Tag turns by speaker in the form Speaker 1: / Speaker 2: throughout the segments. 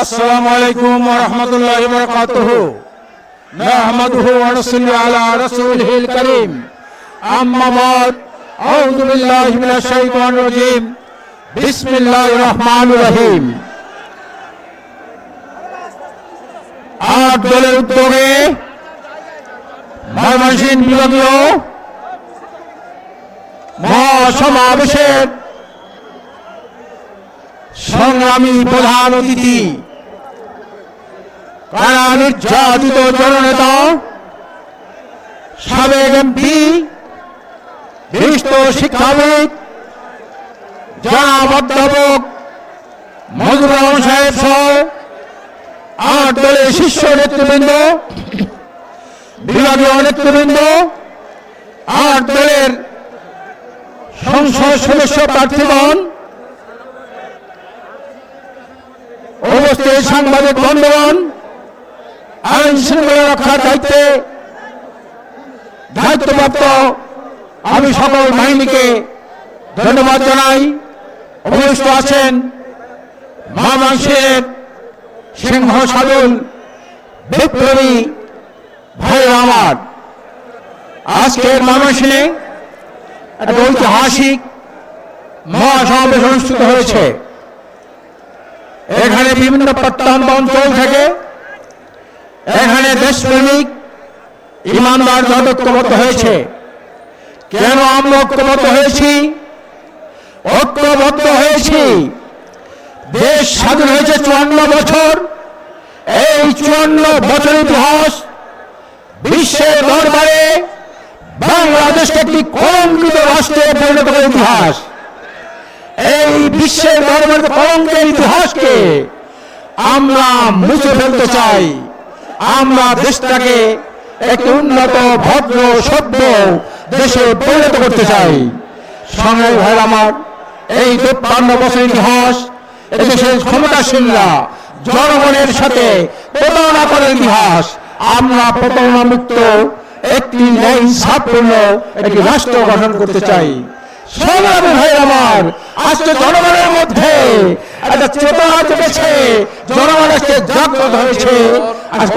Speaker 1: السلام عليكم ورحمة الله وبركاته نحمده ونصلي على رسوله الكريم أما بعد أعوذ بالله من الشيطان الرجيم بسم الله الرحمن الرحيم আট দলের উদ্যোগে ময়মনসিংহ বিভাগীয় মহাসমাবেশের সংগ্রামী প্রধান অতিথি কারা নির্যাতিত জননেতা, সাবেক এমপি, বিশিষ্ট শিক্ষাবিদ, জনাব অধ্যাপক রহমান সাহেব সহ আট দলের শীর্ষ নেতৃবৃন্দ, বিভাগীয় নেতৃবৃন্দ, আট দলের সংসদ সদস্য প্রার্থীগণ, উপস্থিত সাংবাদিক বন্ধুগণ আইন শৃঙ্খলা রক্ষার দায়িত্বে দায়িত্বপ্রাপ্ত আমি সকল বাহিনীকে ধন্যবাদ জানাই। উপস্থিত আছেন মহামাংসের সিংহ সাধুল বিপ্লবী ভাই আমার আজকের ময়মনসিংহে একটা ঐতিহাসিক মহাসমাবেশ অনুষ্ঠিত হয়েছে। এখানে বিভিন্ন প্রত্যন্ত অঞ্চল থেকে এখানে দেশপ্রেমিক ইমানদার ঐক্যবদ্ধ হয়েছে। কেন আমরা ঐক্যবদ্ধ হয়েছি? ঐক্যবদ্ধ হয়েছি। দেশ স্বাধীন হয়েছে চুয়ান্ন বছর। এই চুয়ান্ন বছর ইতিহাস বিশ্বের দরবারে বাংলাদেশকে একটি কলঙ্কিত রাষ্ট্রে পরিণত করার ইতিহাস। এই বিশ্বের দরবারে কলঙ্কের ইতিহাসকে আমরা মুছে ফেলতে চাই। আমরা দেশটাকে একটি উন্নত, ভদ্র, সভ্য দেশে পরিণত করতে চাই। সঙ্গে ভাই আমার, এই তেপ্পান্ন বছর ইতিহাস, এদেশের ক্ষমতাশীলরা জনগণের সাথে প্রতারণা করার ইতিহাস। আমরা প্রতারণা মুক্ত, একটি ন্যায় সাপূর্ণ একটি রাষ্ট্র গঠন করতে চাই। সংগ্রামী ভাই আমার, আজকে জনগণের মধ্যে একটা চেতনা জেগেছে আজকে জাগ্রত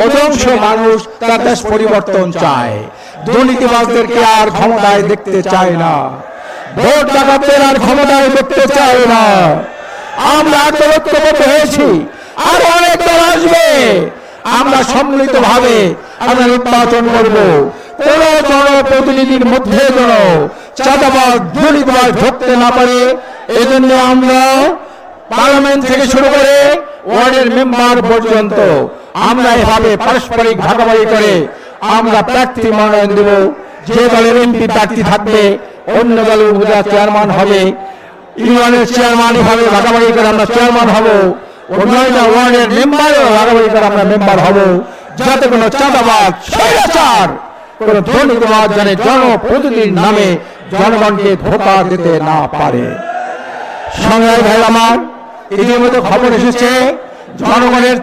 Speaker 1: অধিকাংশ মানুষ তার দেশ পরিবর্তন চায়। দুর্নীতিবাজদেরকে আর ক্ষমতায় দেখতে চায় না। ভোট আর ক্ষমতায় দেখতে চায় না। আমরা হয়েছি আর অনেক দল আসবে। আমরা সম্মিলিত ভাবে আমরা নির্বাচন করব। কোন জনপ্রতিনিধির মধ্যে যেন চাঁদাবাদ দুর্নীতিবাদ ঢুকতে না পারে এজন্য আমরা পার্লামেন্ট থেকে শুরু করে ওয়ার্ডের মেম্বার পর্যন্ত আমরা এভাবে পারস্পরিক ভাগাভাগি করে আমরা প্রার্থী মনোনয়ন দেব। যে দলের এমপি প্রার্থী থাকবে, অন্য দলের উপজেলা চেয়ারম্যান হবে। ইউনিয়নের চেয়ারম্যান হবে ভাগাভাগি করে আমরা চেয়ারম্যান হব। অন্যান্য ওয়ার্ডের মেম্বারও ভাগাভাগি করে আমরা মেম্বার হব। যাতে কোনো চাঁদাবাদ স্বৈরাচার, কোনো দুর্নীতিবাদ জানে জনপ্রতিনিধির নামে জনগণকে ধোকা দিতে না পারে। সংগ্রামী ভাই আমার ইতিমধ্যে খবর এসেছে, জনগণের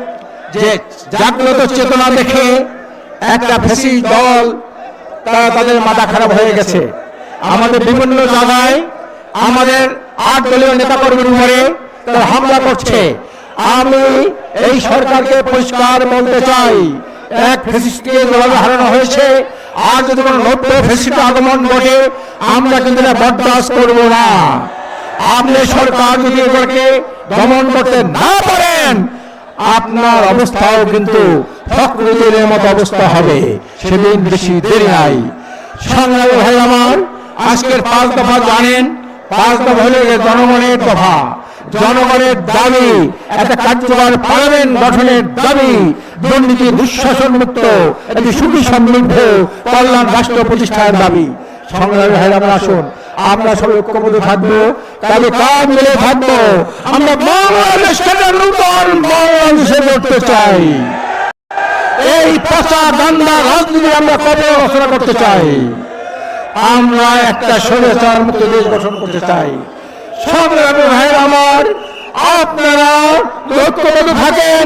Speaker 1: যে জাগ্রত চেতনা দেখে একটা ফেসি দল, তারা তাদের মাথা খারাপ হয়ে গেছে। আমাদের বিভিন্ন জায়গায় আমাদের আট দলীয় নেতাকর্মীর উপরে তারা হামলা করছে। আমি এই সরকারকে পরিষ্কার বলতে চাই, এক ফেসিস্টকে যেভাবে হারানো হয়েছে, আর যদি কোনো নব্য ফেসিস্ট আগমন ঘটে, আমরা কিন্তু বরদাস্ত করব না। আপনি সরকার যদি এগুলোকে দমন করতে না পারেন, আপনার অবস্থাও কিন্তু অবস্থা হবে। সেদিন বেশি দেরি নাই। সংগ্রামী ভাই আমার, আজকের পাঁচ দফা জানেন, পাঁচ দফা হলে জনগণের দফা। জনগণের দাবি একটা কার্যকর পার্লামেন্ট গঠনের দাবি, দুর্নীতি, দুঃশাসন মুক্ত একটি সুখী সমৃদ্ধ কল্যাণ রাষ্ট্র প্রতিষ্ঠার দাবি। সংগ্রামী ভাই আমরা, আসুন। আমরা সবাই ঐক্যবদ্ধ থাকব তবে কাজ মিলে থাকব। আমরা বাংলাদেশকে একটা নূতন বাংলাদেশে করতে চাই। এই পচা গান্দা রাজনীতি আমরা কবে রচনা করতে চাই? আমরা একটা স্বৈরাচার মুক্ত দেশ গঠন করতে চাই। সংগ্রামী ভাইয়ের আমার, আপনারা ঐক্যবদ্ধ থাকেন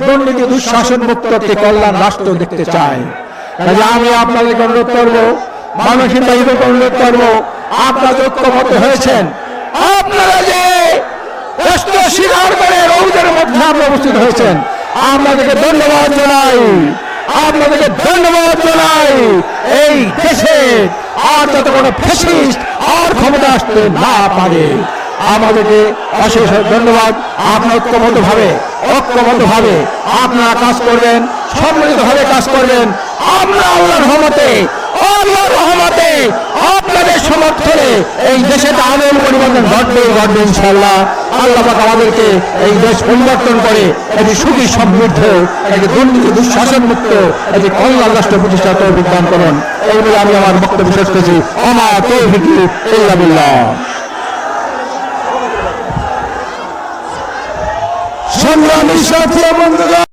Speaker 1: দুর্নীতি দুঃশাসন মুক্ত একটি কল্যাণ রাষ্ট্র দেখতে কাজে আমি আপনাদেরকে অনুরোধ করব দায়িত্বকে অনুরোধ করব, আপনারা ঐক্যবদ্ধ হয়েছেন, আপনারা যে করে মধ্যে আপনারা উপস্থিত হয়েছেন এই আর যাতে কোনো ফেসিস্ট আর ক্ষমতা আসতে না পারে। আমাদেরকে অশেষ ধন্যবাদ। আপনার ঐক্যবদ্ধ ভাবে আপনারা কাজ করবেন সম্মিলিত ভাবে কাজ করবেন। আমরা আল্লাহর রহমতে আল্লাহর রহমতে আপনাদের সমর্থনে এই দেশে আমল পরিবর্তন ঘটবে ঘটবে ইনশাল্লাহ আল্লাহ পাক আমাদেরকে এই দেশ পরিবর্তন করে, এটি সুখী সমৃদ্ধ একটি দুর্নীতি দুঃশাসন মুক্ত একটি কল্যাণ রাষ্ট্র প্রতিষ্ঠা তৌফিক দান করুন। এই বলে আমি আমার বক্তব্য শেষ করছি। আমার তৌফিক ইল্লা বিল্লাহ। সংগ্রামী সাথী বন্ধুগণ